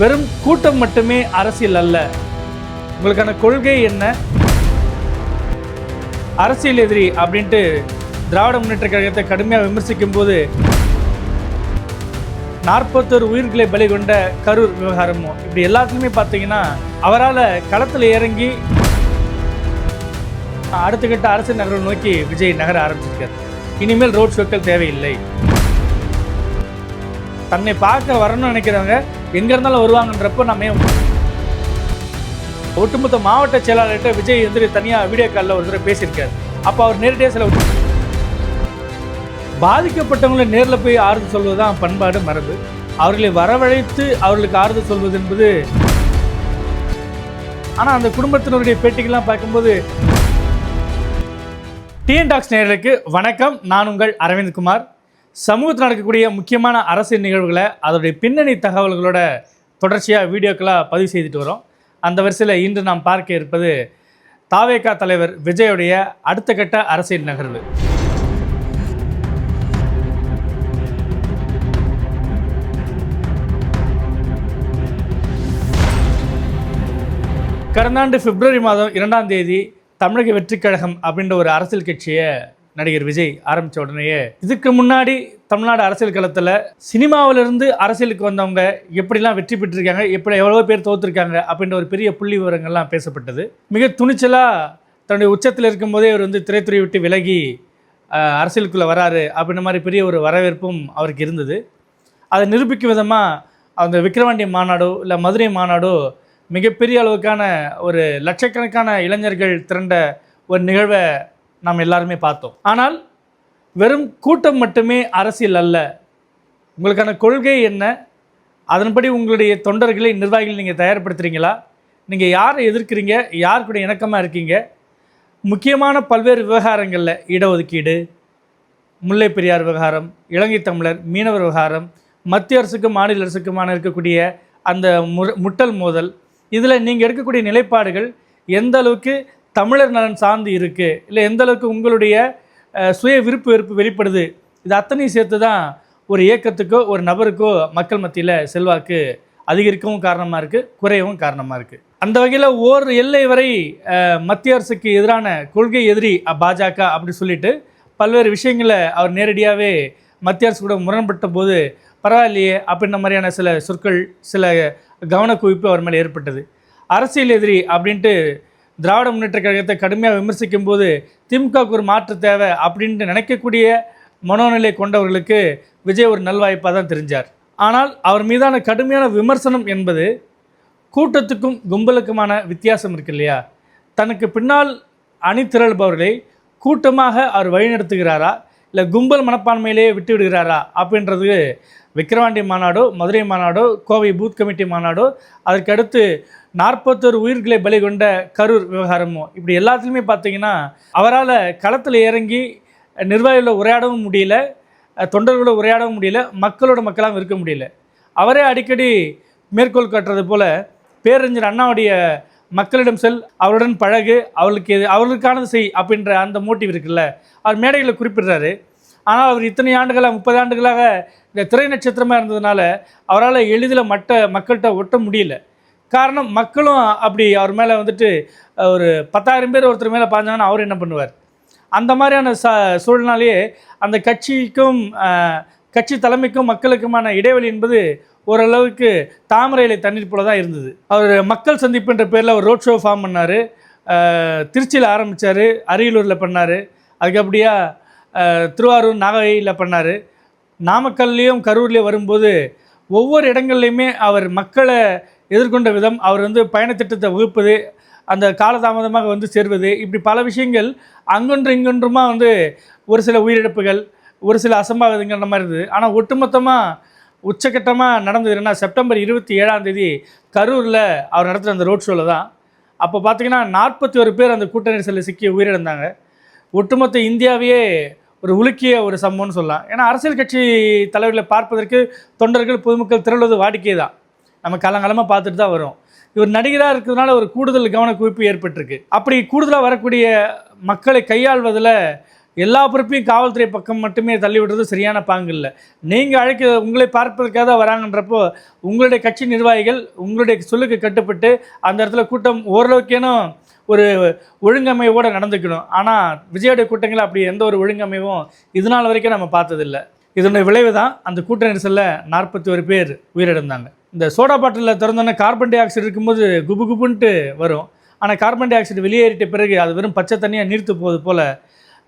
வெறும் கூட்டம் மட்டுமே அரசியல் அல்ல. உங்களுக்கான கொள்கை என்ன? அரசியல் எதிரி அப்படின்ட்டு திராவிட முன்னேற்ற கழகத்தை கடுமையாக விமர்சிக்கும் போது நாற்பத்தோரு உயிர்களை பலி கொண்ட கரூர் விவகாரமும் இப்படி எல்லாத்துலேயுமே பார்த்தீங்கன்னா அவரால் களத்தில் இறங்கி அடுத்த கட்ட அரசியல் நகரம் நோக்கி விஜய் நகர ஆரம்பிச்சிருக்கார். இனிமேல் ரோட் ஷோக்கள் தேவையில்லை. தன்னை பார்க்க வரணும்னு நினைக்கிறவங்க எங்க இருந்தாலும் வருவாங்கன்றப்போ நம்ம ஒட்டுமொத்த மாவட்ட செயலாளர்கிட்ட விஜய் வந்து தனியாக வீடியோ காலில் ஒரு தடவை பேசியிருக்காரு. அப்போ அவர் நேரடியாக சில பாதிக்கப்பட்டவங்களை நேரில் போய் ஆறுதல் சொல்வது தான் பண்பாடு மரபு. அவர்களை வரவழைத்து அவர்களுக்கு ஆறுதல் சொல்வது என்பது ஆனால் அந்த குடும்பத்தினருடைய பேட்டிகள்லாம் பார்க்கும்போது டிஎன் டாக்ஸ் நேயர்களுக்கு வணக்கம். நான் உங்கள் அரவிந்த் குமார். சமூகத்தில் நடக்கக்கூடிய முக்கியமான அரசியல் நிகழ்வுகளை அதோடைய பின்னணி தகவல்களோட தொடர்ச்சியாக வீடியோக்களாக பதிவு செய்துட்டு வரோம். அந்த வரிசையில் இன்று நாம் பார்க்க இருப்பது தாவேகா தலைவர் விஜயுடைய அடுத்த கட்ட அரசியல் நகர்வு. கடந்த ஆண்டு பிப்ரவரி மாதம் இரண்டாம் தேதி தமிழக வெற்றிக் கழகம் அப்படின்ற ஒரு அரசியல் கட்சியை நடிகர் விஜய் ஆரம்பித்த உடனேயே இதுக்கு முன்னாடி தமிழ்நாடு அரசியல் களத்தில் சினிமாவிலிருந்து அரசியலுக்கு வந்தவங்க எப்படிலாம் வெற்றி பெற்றிருக்காங்க எப்படி எவ்வளோ பேர் தோற்றுருக்காங்க அப்படின்ற ஒரு பெரிய புள்ளி விவரங்கள்லாம் பேசப்பட்டது. மிக துணிச்சலாக தன்னுடைய உச்சத்தில் இருக்கும்போதே அவர் வந்து திரைத்துறை விட்டு விலகி அரசியலுக்குள்ளே வராரு அப்படின்ற மாதிரி பெரிய ஒரு வரவேற்பும் அவருக்கு இருந்தது. அதை நிரூபிக்கும் விதமாக அந்த விக்கிரவாண்டி மாநாடோ இல்லை மதுரை மாநாடோ மிகப்பெரிய அளவுக்கான ஒரு லட்சக்கணக்கான இளைஞர்கள் திரண்ட ஒரு நிகழ்வை நாம் எல்லாருமே பார்த்தோம். ஆனால் வெறும் கூட்டம் மட்டுமே அரசியல் அல்ல. உங்களுக்கான கொள்கை என்ன? அதன்படி உங்களுடைய தொண்டர்களை நிர்வாகிகள் நீங்கள் தயார்படுத்துகிறீங்களா நீங்கள் யாரை எதிர்க்கிறீங்க? யார் கூட இணக்கமாக இருக்கீங்க? முக்கியமான பல்வேறு விவகாரங்களில் இடஒதுக்கீடு முல்லை பெரியார் விவகாரம் இலங்கை தமிழர் மீனவர் விவகாரம் மத்திய அரசுக்கும் மாநில அரசுக்குமான இருக்கக்கூடிய அந்த மு முட்டல் மோதல் இதில் நீங்கள் எடுக்கக்கூடிய நிலைப்பாடுகள் எந்த அளவுக்கு தமிழர் நலன் சார்ந்து இருக்குது இல்லை எந்த அளவுக்கு உங்களுடைய சுய விருப்பு வெறுப்பு வெளிப்படுது. இது அத்தனையும் சேர்த்து தான் ஒரு இயக்கத்துக்கோ ஒரு நபருக்கோ மக்கள் மத்தியில் செல்வாக்கு அதிகரிக்கவும் காரணமாக இருக்குது குறையவும் காரணமாக இருக்குது அந்த வகையில் ஓர் எல்லை வரை மத்திய அரசுக்கு எதிரான கொள்கை எதிரி பாஜக அப்படி சொல்லிட்டு பல்வேறு விஷயங்களை அவர் நேரடியாகவே மத்திய அரசு கூட முரண்பட்ட போது பரவாயில்லையே அப்படின்ற மாதிரியான சில சொற்கள் சில கவனக்குவிப்பு அவர் மேலே ஏற்பட்டது. அரசியல் எதிரி அப்படின்ட்டு திராவிட முன்னேற்ற கழகத்தை கடுமையாக விமர்சிக்கும் போது திமுகவுக்கு ஒரு மாற்று தேவை அப்படின்ட்டு நினைக்கக்கூடிய மனோநிலை கொண்டவர்களுக்கு விஜய் ஒரு நல்வாய்ப்பாக தான் தெரிஞ்சார். ஆனால் அவர் மீதான கடுமையான விமர்சனம் என்பது கூட்டத்துக்கும் கும்பலுக்குமான வித்தியாசம் இருக்கு இல்லையா? தனக்கு பின்னால் அணி திரள்பவர்களை கூட்டமாக அவர் வழிநடத்துகிறாரா? இல்லை கும்பல் மனப்பான்மையிலேயே விட்டு விடுகிறாரா அப்படின்றது விக்கிரவாண்டி மாநாடோ மதுரை மாநாடோ கோவை பூத் கமிட்டி மாநாடோ அதற்கடுத்து நாற்பத்தொரு உயிர்களை பலி கொண்ட கரூர் விவகாரமோ? இப்படி எல்லாத்துலேயுமே பார்த்தீங்கன்னா அவரால் களத்தில் இறங்கி நிர்வாகிகளோட உரையாடவும் முடியல தொண்டர்களோட உரையாடவும் முடியல மக்களோட மக்களாகவும் இருக்க முடியல. அவரே அடிக்கடி மேற்கோள் காட்டுறது போல் பேரறிஞர் அண்ணாவுடைய மக்களிடம் செல் அவருடன் பழகு அவளுக்கு எது அவர்களுக்கானது செய் அப்படின்ற அந்த மோட்டிவ் இருக்குல்ல அவர் மேடையில் குறிப்பிடுறாரு. ஆனால் அவர் இத்தனை ஆண்டுகளாக முப்பது ஆண்டுகளாக இந்த திரை நட்சத்திரமாக இருந்ததுனால அவரால் எளிதில் மட்ட மக்கள்கிட்ட ஒட்ட முடியல. காரணம் மக்களும் அப்படி அவர் மேலே வந்துட்டு ஒரு பத்தாயிரம் பேர் ஒருத்தர் மேலே பாஞ்சாங்கன்னா அவர் என்ன பண்ணுவார்? அந்த மாதிரியான ச சூழ்நிலையே அந்த கட்சிக்கும் கட்சி தலைமைக்கும் மக்களுக்குமான இடைவெளி என்பது ஓரளவுக்கு தாமரை இலை தண்ணீர் போல தான் இருந்தது. அவர் மக்கள் சந்திப்புன்ற பேரில் ஒரு ரோட் ஷோ ஃபார்ம் பண்ணார். திருச்சியில் ஆரம்பித்தார் அரியலூரில் பண்ணார். அதுக்கப்புடியா திருவாரூர் நாகையில் பண்ணார். நாமக்கல்லையும் கரூர்லேயும் வரும்போது ஒவ்வொரு இடங்கள்லையுமே அவர் மக்களை எதிர்கொண்ட விதம் அவர் வந்து பயணத்திட்டத்தை வகுப்பது அந்த காலதாமதமாக வந்து சேர்வது இப்படி பல விஷயங்கள் அங்கொன்று இங்கொன்றுமா வந்து ஒரு சில உயிரிழப்புகள் ஒரு சில அசம்பாவிதங்கள்ன்ற மாதிரி இருந்தது. ஆனால் ஒட்டுமொத்தமாக உச்சக்கட்டமாக நடந்தது என்ன செப்டம்பர் இருபத்தி ஏழாம் தேதி கரூரில் அவர் நடத்துகிற அந்த ரோட் ஷோவில் தான். அப்போ பார்த்தீங்கன்னா நாற்பத்தி ஒரு பேர் அந்த கூட்ட நெரிசலில் சிக்கி உயிரிழந்தாங்க. ஒட்டுமொத்த இந்தியாவையே ஒரு உலுக்கிய ஒரு சம்பவம்னு சொல்லலாம். ஏன்னா அரசியல் கட்சி தலைவர்களை பார்ப்பதற்கு தொண்டர்கள் பொதுமக்கள் திரளுவது வாடிக்கை தான் நம்ம காலங்காலமாக பார்த்துட்டு தான் வரும். இவர் நடிகராக இருக்கிறதுனால ஒரு கூடுதல் கவனக்குவிப்பு ஏற்பட்டிருக்கு. அப்படி கூடுதலாக வரக்கூடிய மக்களை கையாள்வதில் எல்லா பொறுப்பையும் காவல்துறை பக்கம் மட்டுமே தள்ளி விடுறது சரியான பாங்கு இல்லை. நீங்கள் அழைக்க உங்களை பார்ப்பதற்காக தான் வராங்கன்றப்போ உங்களுடைய கட்சி நிர்வாகிகள் உங்களுடைய சொல்லுக்கு கட்டுப்பட்டு அந்த இடத்துல கூட்டம் ஓரளவுக்கேனும் ஒரு ஒழுங்கமைவோடு நடந்துக்கணும். ஆனால் விஜயோடைய கூட்டங்களில் அப்படி எந்த ஒரு ஒழுங்கமைவும் இதனால் வரைக்கும் நம்ம பார்த்ததில்ல. இதனுடைய விளைவு தான் அந்த கூட்ட நெரிசலில் நாற்பத்தி ஒரு பேர் உயிரிழந்தாங்க. இந்த சோடா பாட்டிலில் திறந்தோன்னே கார்பன் டை ஆக்சைடு இருக்கும்போது குபு குபுன்ட்டு வரும். ஆனால் கார்பன் டை ஆக்சைடு வெளியேறிட்ட பிறகு அது வெறும் பச்சை தண்ணியாக நீர்த்து போகுது போல்.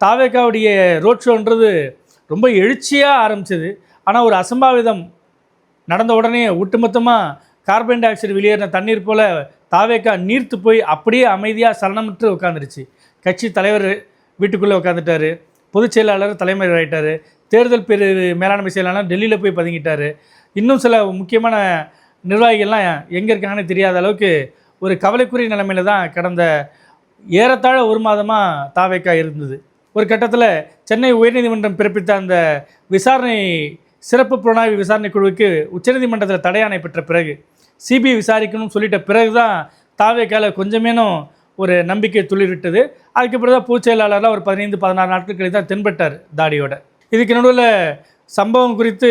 தாவேக்காவுடைய ரோட் ஷோன்றது ரொம்ப எழுச்சியாக ஆரம்பிச்சது. ஆனால் ஒரு அசம்பாவிதம் நடந்த உடனே ஒட்டுமொத்தமாக கார்பன் டை ஆக்சைடு வெளியேறின தண்ணீர் போல் தாவேக்கா நீர்த்து போய் அப்படியே அமைதியாக சலனமிட்டு உட்காந்துருச்சு கட்சி தலைவர் வீட்டுக்குள்ளே உட்காந்துட்டாரு பொதுச் செயலாளர் தலைமையில் ஆகிட்டார் தேர்தல் பிரிவு மேலாண்மை செயலாளர் டெல்லியில் போய் பதுங்கிட்டார். இன்னும் சில முக்கியமான நிர்வாகிகள்லாம் எங்கே இருக்காங்கன்னு தெரியாத அளவுக்கு ஒரு கவலைக்குரிய நிலைமையில தான் கடந்த ஏறத்தாழ ஒரு மாதமாக தாவேக்கா இருந்தது. ஒரு கட்டத்தில் சென்னை உயர்நீதிமன்றம் பிறப்பித்த அந்த விசாரணை சிறப்பு புலனாய்வு விசாரணை குழுவுக்கு உச்சநீதிமன்றத்தில் தடையாணை பெற்ற பிறகு சிபிஐ விசாரிக்கணும்னு சொல்லிட்ட பிறகு தான் தாவேக்கால கொஞ்சமேனும் ஒரு நம்பிக்கை துளிர்விட்டது. அதுக்கப்புறம் தான் பொதுச் செயலாளர்லாம் ஒரு பதினைந்து பதினாறு நாட்கள் கழித்து தான் தென்பட்டார் தாடியோட. இதுக்கு நடுவில் சம்பவம் குறித்து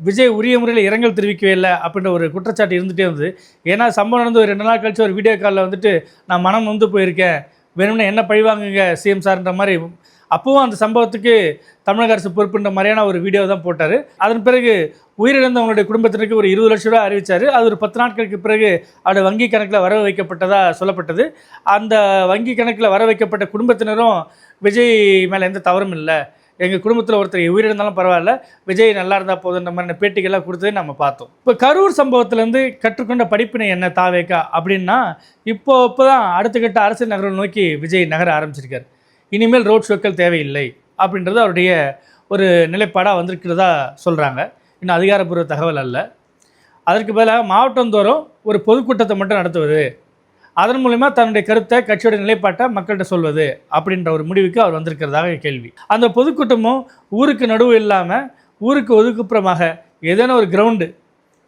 விஜய் உரிய முறையில் இரங்கல் தெரிவிக்கவே இல்லை அப்படின்ற ஒரு குற்றச்சாட்டு இருந்துகிட்டே இருந்தது. ஏன்னா சம்பவம் நடந்து ஒரு ரெண்டு நாள் கழிச்சு ஒரு வீடியோ காலில் வந்துட்டு நான் மனம் நொந்து போயிருக்கேன். வேணும்னா என்ன பழிவாங்குங்க சிஎம் சார்ன்ற மாதிரி. அப்போவும் அந்த சம்பவத்துக்கு தமிழக அரசு பொறுப்புன்ற மாதிரியான ஒரு வீடியோ தான் போட்டார். அதன் பிறகு உயிரிழந்தவங்களுடைய குடும்பத்தினருக்கு ஒரு இருபது லட்ச ரூபா அறிவிச்சார். அது ஒரு பத்து நாட்களுக்கு பிறகு அவருடைய வங்கி கணக்கில் வர வைக்கப்பட்டதாக சொல்லப்பட்டது. அந்த வங்கி கணக்கில் வர வைக்கப்பட்ட குடும்பத்தினரும் விஜய் மேலே எந்த தவறும் இல்லை. எங்கள் குடும்பத்தில் ஒருத்தர் உயிரிழந்தாலும் பரவாயில்ல விஜய் நல்லா இருந்தால் போதுன்ற மாதிரி பேட்டிகள்லாம் கொடுத்தது நம்ம பார்த்தோம். இப்போ கரூர் சம்பவத்திலேருந்து கற்றுக்கொண்ட படிப்பினை என்ன தாவேக்கா அப்படின்னா இப்போ இப்போ தான் அடுத்த கட்ட அரசியல் நகரம் நோக்கி விஜய் நகர ஆரம்பிச்சிருக்கார். இனிமேல் ரோட் ஷோக்கள் தேவையில்லை அப்படின்றது அவருடைய ஒரு நிலைப்பாடாக வந்திருக்கிறதா சொல்கிறாங்க இன்னும் அதிகாரப்பூர்வ தகவல் அல்ல. அதற்கு பதிலாக மாவட்டந்தோறும் ஒரு பொதுக்கூட்டத்தை மட்டும் நடத்துவது அதன் மூலயமா தன்னுடைய கருத்தை கட்சியோட நிலைப்பாட்டை மக்கள்கிட்ட சொல்வது அப்படின்ற ஒரு முடிவுக்கு அவர் வந்திருக்கிறதாக கேள்வி. அந்த பொதுக்கூட்டமும் ஊருக்கு நடுவு இல்லாமல் ஊருக்கு ஒதுக்குப்புறமாக ஏதேனும் ஒரு கிரவுண்டு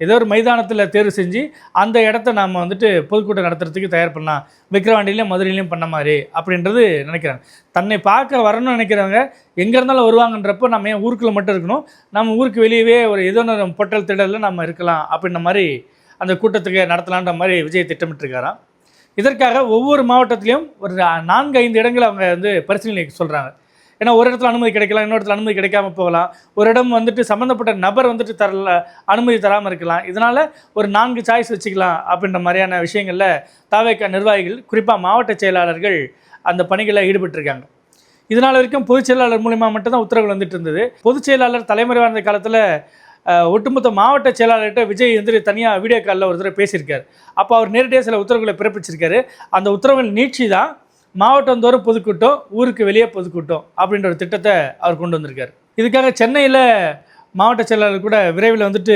ஏதோ ஒரு மைதானத்தில் தேர்வு செஞ்சு அந்த இடத்த நாம் வந்துட்டு பொதுக்கூட்டம் நடத்துறதுக்கு தயார் பண்ணலாம் விக்கிரவாண்டிலையும் மதுரையிலையும் பண்ண மாதிரி அப்படின்றது நினைக்கிறாங்க. தன்னை பார்க்க வரணும்னு நினைக்கிறவங்க எங்கே இருந்தாலும் வருவாங்கன்றப்போ நம்ம ஏன் ஊருக்குள்ளே மட்டும் இருக்கணும்? நம்ம ஊருக்கு வெளியவே ஒரு ஏதோ ஒரு பொட்டல் திடலில் நம்ம இருக்கலாம் அப்படின்ற மாதிரி அந்த கூட்டத்துக்கு நடத்தலான்ற மாதிரி விஜய் திட்டமிட்டுருக்காராம். இதற்காக ஒவ்வொரு மாவட்டத்திலையும் ஒரு நான்கு ஐந்து இடங்களை அவங்க வந்து பரிசீலனை சொல்கிறாங்க ஏன்னா ஒரு இடத்துல அனுமதி கிடைக்கலாம் இன்னொரு இடத்துல அனுமதி கிடைக்காம போகலாம். ஒரு இடம் வந்துட்டு சம்மந்தப்பட்ட நபர் வந்துட்டு தரல அனுமதி தராமல் இருக்கலாம். இதனால் ஒரு நான்கு சாய்ஸ் வச்சுக்கலாம் அப்படின்ற மாதிரியான விஷயங்களில் தாவேக்கா நிர்வாகிகள் குறிப்பாக மாவட்ட செயலாளர்கள் அந்த பணிகளில் ஈடுபட்டிருக்காங்க. இதனால் வரைக்கும் பொதுச் செயலாளர் மூலிமா மட்டும்தான் உத்தரவுகள் வந்துட்டு இருந்தது. பொதுச் செயலாளர் தலைமறைவான காலத்தில் ஒட்டுமொத்த மாவட்ட செயலாளர்கிட்ட விஜய் வந்து தனியாக வீடியோ காலில் ஒரு தடவை பேசியிருக்காரு. அப்போ அவர் நேரடியாக சில உத்தரவுகளை பிறப்பிச்சிருக்காரு. அந்த உத்தரவுகள் நீட்சி தான் மாவட்டந்தோறும் பொதுக்கூட்டம் ஊருக்கு வெளியே பொதுக்கூட்டம் அப்படின்ற ஒரு திட்டத்தை அவர் கொண்டு வந்திருக்காரு. இதுக்காக சென்னையில் மாவட்ட செயலாளர் கூட விரைவில் வந்துட்டு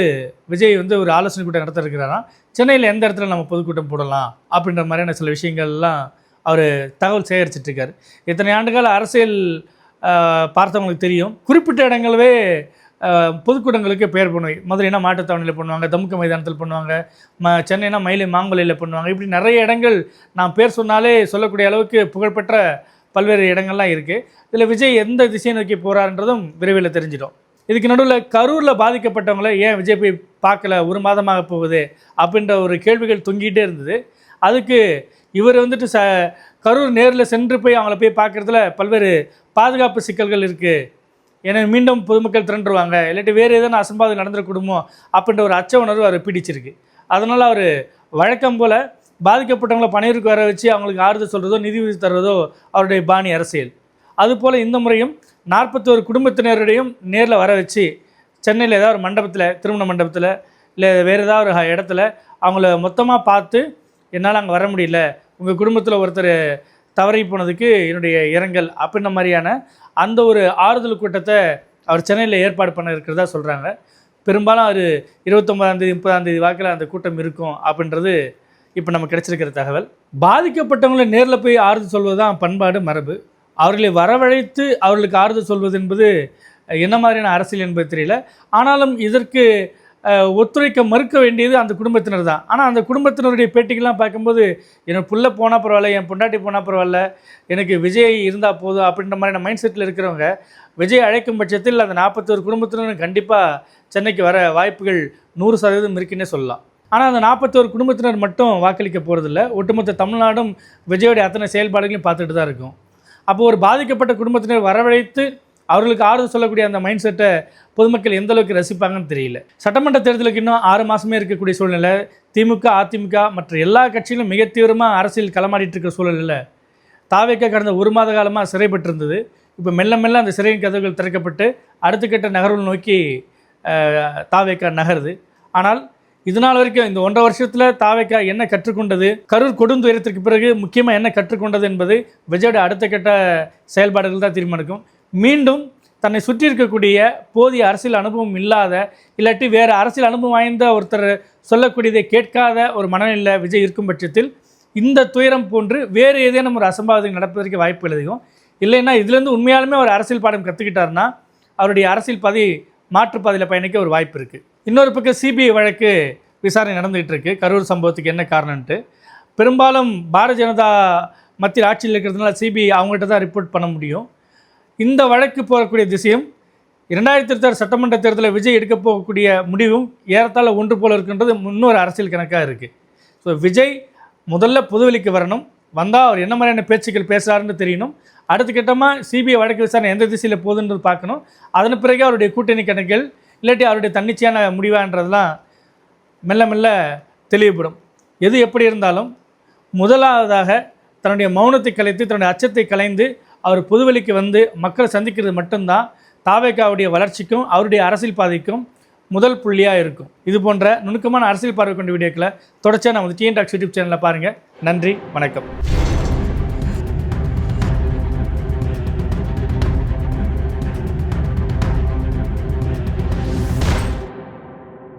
விஜய் வந்து ஒரு ஆலோசனை கூட்டம் நடத்த இருக்கிறாராம். சென்னையில் எந்த இடத்துல நம்ம பொதுக்கூட்டம் போடலாம் அப்படின்ற மாதிரியான சில விஷயங்கள்லாம் அவர் தகவல் சேகரிச்சிட்ருக்காரு இத்தனை ஆண்டுகால அரசியல் பார்த்தவங்களுக்கு தெரியும். குறிப்பிட்ட இடங்களவே பொதுக்கூட்டங்களுக்கு பெயர் பண்ணுவை மதுரைனா மாட்டுத்தாவணியில் பண்ணுவாங்க தமுக்க மைதானத்தில் பண்ணுவாங்க ம சென்னைனா மயிலை மாங்குலையில் பண்ணுவாங்க. இப்படி நிறைய இடங்கள் நான் பேர் சொன்னாலே சொல்லக்கூடிய அளவுக்கு புகழ்பெற்ற பல்வேறு இடங்கள்லாம் இருக்குது இதில் விஜய் எந்த திசையை நோக்கி போகிறாருன்றதும் விரைவில் தெரிஞ்சிடும். இதுக்கு நடுவில் கரூரில் பாதிக்கப்பட்டவங்கள ஏன் விஜய் போய் பார்க்கல ஒரு மாதமாக போகுது அப்படின்ற ஒரு கேள்விகள் தொங்கிகிட்டே இருந்தது. அதுக்கு இவர் வந்துட்டு ச கரூர் நேரில் சென்று போய் அவங்கள போய் பார்க்குறதுல பல்வேறு பாதுகாப்பு சிக்கல்கள் இருக்குது ஏன்னா மீண்டும் பொதுமக்கள் திரண்டுருவாங்க. இல்லாட்டி வேறு எதனா அசம்பாவிதம் நடந்துருக்கூடுமோ அப்படின்ற ஒரு அச்ச உணர்வு அவர் பிடிச்சிருக்கு. அதனால் அவர் வழக்கம் போல் பாதிக்கப்பட்டவங்கள பணியிற்கு வர வச்சு அவங்களுக்கு ஆறுதல் சொல்கிறதோ நிதி உதவி தர்றதோ அவருடைய பாணி அரசியல். அதுபோல் இந்த முறையும் நாற்பத்தோரு குடும்பத்தினருடையும் நேரில் வர வச்சு சென்னையில் ஏதாவது ஒரு மண்டபத்தில் திருமண மண்டபத்தில் இல்லை வேறு ஏதாவது ஒரு இடத்துல அவங்கள மொத்தமாக பார்த்து என்னால் அங்கே வர முடியல. உங்கள் குடும்பத்தில் ஒருத்தர் தவறி போனதுக்கு என்னுடைய இரங்கல் அப்படின்ன மாதிரியான அந்த ஒரு ஆறுதல் கூட்டத்தை அவர் சென்னையில் ஏற்பாடு பண்ண இருக்கிறதா சொல்கிறாங்க பெரும்பாலும் அவர் இருபத்தொம்பதாம் தேதி முப்பதாம் தேதி வாக்கில் அந்த கூட்டம் இருக்கும் அப்படின்றது இப்போ நமக்கு கிடைச்சிருக்கிற தகவல். பாதிக்கப்பட்டவங்களை நேரில் போய் ஆறுதல் சொல்வது தான் பண்பாடு மரபு. அவர்களை வரவழைத்து அவர்களுக்கு ஆறுதல் சொல்வது என்பது என்ன மாதிரியான அரசியல் என்பது தெரியல. ஆனாலும் இதற்கு ஒத்துழைக்க மறுக்க வேண்டியது அந்த குடும்பத்தினர் தான். ஆனால் அந்த குடும்பத்தினருடைய பேட்டிக்கெல்லாம் பார்க்கும்போது எனக்கு புள்ள போனால் பரவாயில்ல என் பொண்டாட்டி போனால் பரவாயில்ல எனக்கு விஜய் இருந்தால் போதும் அப்படின்ற மாதிரியான மைண்ட் செட்டில் இருக்கிறவங்க விஜய் அழைக்கும் பட்சத்தில் அந்த நாற்பத்தோரு குடும்பத்தினரும் கண்டிப்பாக சென்னைக்கு வர வாய்ப்புகள் நூறு சதவீதம் இருக்குன்னே சொல்லலாம். ஆனால் அந்த நாற்பத்தோரு குடும்பத்தினர் மட்டும் வாக்களிக்க போகிறதில்ல ஒட்டுமொத்த தமிழ்நாடும் விஜயோடைய அத்தனை செயல்பாடுகளையும் பார்த்துட்டு தான் இருக்கும். அப்போ ஒரு பாதிக்கப்பட்ட குடும்பத்தினர் வரவழைத்து அவர்களுக்கு ஆறுதல் சொல்லக்கூடிய அந்த மைண்ட் செட்டை பொதுமக்கள் எந்த அளவுக்கு ரசிப்பாங்கன்னு தெரியல. சட்டமன்ற தேர்தலுக்கு இன்னும் ஆறு மாதமே இருக்கக்கூடிய சூழ்நிலை. திமுக அதிமுக மற்ற எல்லா கட்சிகளும் மிக தீவிரமாக அரசியல் களமாடிட்டு இருக்கிற சூழலில் தாவேக்க கடந்த ஒரு மாத காலமாக சிறைப்பட்டிருந்தது இப்போ மெல்ல மெல்ல அந்த சிறையின் கதவுகள் திறக்கப்பட்டு அடுத்த கட்ட நகர்வு நோக்கி தாவேக்கா நகருது. ஆனால் இது நாள் வரைக்கும் இந்த ஒன்றரை வருஷத்தில் தாவேக்கா என்ன கற்றுக்கொண்டது கரூர் கொடுந்துயரத்திற்கு பிறகு முக்கியமாக என்ன கற்றுக்கொண்டது என்பது விஜயோட அடுத்த கட்ட செயல்பாடுகள் தான் தீர்மானிக்கும். மீண்டும் தன்னை சுற்றி இருக்கக்கூடிய போதிய அரசியல் அனுபவம் இல்லாத இல்லாட்டி வேறு அரசியல் அனுபவம் வாய்ந்த ஒருத்தர் சொல்லக்கூடியதை கேட்காத ஒரு மனநிலையில் விஜய் இருக்கும் பட்சத்தில் இந்த துயரம் போன்று வேறு ஏதேனும் ஒரு அசம்பாவிதம் நடப்பதற்கு வாய்ப்புகள் அதிகம் இல்லைன்னா இதுலேருந்து உண்மையாலுமே ஒரு அரசியல் பாடம் கற்றுக்கிட்டாருன்னா அவருடைய அரசியல் பதி மாற்றுப்பாதையில் பயணிக்க ஒரு வாய்ப்பு இருக்குது இன்னொரு பக்கம் சிபிஐ வழக்கு விசாரணை நடந்துகிட்டு இருக்குது கரூர் சம்பவத்துக்கு என்ன காரணம்ன்ட்டு. பெரும்பாலும் பாரதிய ஜனதா மத்தியில் ஆட்சியில் இருக்கிறதுனால சிபிஐ அவங்ககிட்ட தான் ரிப்போர்ட் பண்ண முடியும். இந்த வழக்கு போகக்கூடிய திசையும் இரண்டாயிரத்தி இருபத்தாறு சட்டமன்ற தேர்தலில் விஜய் எடுக்க போகக்கூடிய முடிவும் ஏறத்தாழ ஒன்று போல இருக்கின்றது. இன்னொரு அரசியல் கணக்காக இருக்குது ஸோ விஜய் முதல்ல புதுவெளிக்கு வரணும். வந்தால் அவர் என்ன மாதிரியான பேச்சுக்கள் பேசுகிறாருன்னு தெரியணும். அடுத்த கட்டமாக சிபிஐ வழக்கு விசாரணை எந்த திசையில் போகுதுன்றது பார்க்கணும். அதன் பிறகு அவருடைய கூட்டணி கணக்குகள் இல்லாட்டி அவருடைய தன்னிச்சையான முடிவான்றதெல்லாம் மெல்ல மெல்ல தெளிவுபடும். எது எப்படி இருந்தாலும் முதலாவதாக தன்னுடைய மௌனத்தை கலைத்து தன்னுடைய அச்சத்தை கலைந்து அவர் புதுவெளிக்கு வந்து மக்களை சந்திக்கிறது மட்டும்தான் தாவேக்காவுடைய வளர்ச்சிக்கும் அவருடைய அரசியல் பாதைக்கும் முதல் புள்ளியாக இருக்கும். இது போன்ற நுணுக்கமான அரசியல் பார்வை கொண்ட வீடியோக்களை தொடர்ச்சியாக நம்ம டிஎன் டாக்ஸ் யூடியூப் சேனலில் பாருங்கள் நன்றி வணக்கம்.